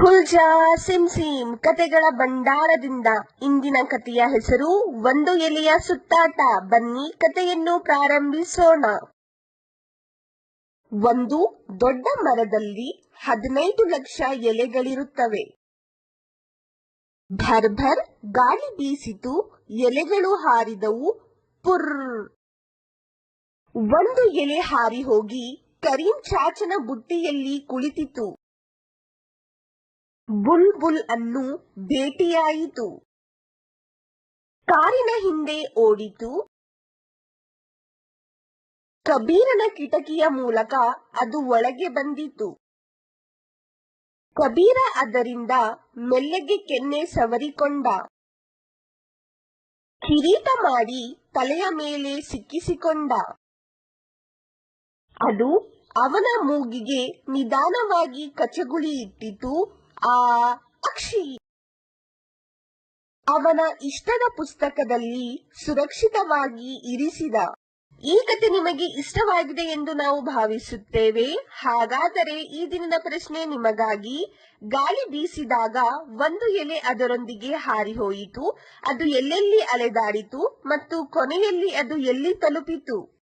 ಹುಲ್ಜಾ sim sim ಕತೆಗಳ ಭಂಡಾರದಿಂದ ಇಂದಿನ ಕಥೆಯ ಹೆಸರು ಒಂದು ಎಲೆಯ ಸುತ್ತಾಟ. ಬನ್ನಿ ಕಥೆಯನ್ನು ಪ್ರಾರಂಭಿಸೋಣ. ಒಂದು ದೊಡ್ಡ ಮರದಲ್ಲಿ ಹದಿನೈದು ಲಕ್ಷ ಎಲೆಗಳಿರುತ್ತವೆ. ಭರ್ಭರ್ ಭರ್ ಗಾಳಿ ಬೀಸಿತು, ಎಲೆಗಳು ಹಾರಿದವು, ಪುರ್. ಒಂದು ಎಲೆ ಹಾರಿ ಹೋಗಿ ಕರೀಂ ಚಾಚನ ಬುಟ್ಟಿಯಲ್ಲಿ ಕುಳಿತಿತು ಬುಲ್ ಬುಲ್ ಅನ್ನು ಭೇಟಿಯಾಯಿತು. ಕಾರಿನ ಹಿಂದೆ ಓಡಿತು. ಕಬೀರನ ಕಿಟಕಿಯ ಮೂಲಕ ಅದು ಒಳಗೆ ಬಂದಿತು. ಕಬೀರ ಅದರಿಂದ ಮೆಲ್ಲಗೆ ಕೆನ್ನೆ ಸವರಿಕೊಂಡ. ಕಿರೀಟ ಮಾಡಿ ತಲೆಯ ಮೇಲೆ ಸಿಕ್ಕಿಸಿಕೊಂಡ. ಅದು ಅವನ ಮೂಗಿಗೆ ನಿಧಾನವಾಗಿ ಕಚಗುಳಿ ಇಟ್ಟಿತು. ಆ ಅಕ್ಷಿ ಅವನ ಇಷ್ಟದ ಪುಸ್ತಕದಲ್ಲಿ ಸುರಕ್ಷಿತವಾಗಿ ಇರಿಸಿದ. ಈ ಕತೆ ನಿಮಗೆ ಇಷ್ಟವಾಗಿದೆ ಎಂದು ನಾವು ಭಾವಿಸುತ್ತೇವೆ. ಹಾಗಾದರೆ ಈ ದಿನದ ಪ್ರಶ್ನೆ ನಿಮಗಾಗಿ. ಗಾಳಿ ಬೀಸಿದಾಗ ಒಂದು ಎಲೆ ಅದರೊಂದಿಗೆ ಹಾರಿ ಹೋಯಿತು. ಅದು ಎಲ್ಲೆಲ್ಲಿ ಅಲೆದಾಡಿತು ಮತ್ತು ಕೊನೆಯಲ್ಲಿ ಅದು ಎಲ್ಲಿ ತಲುಪಿತು?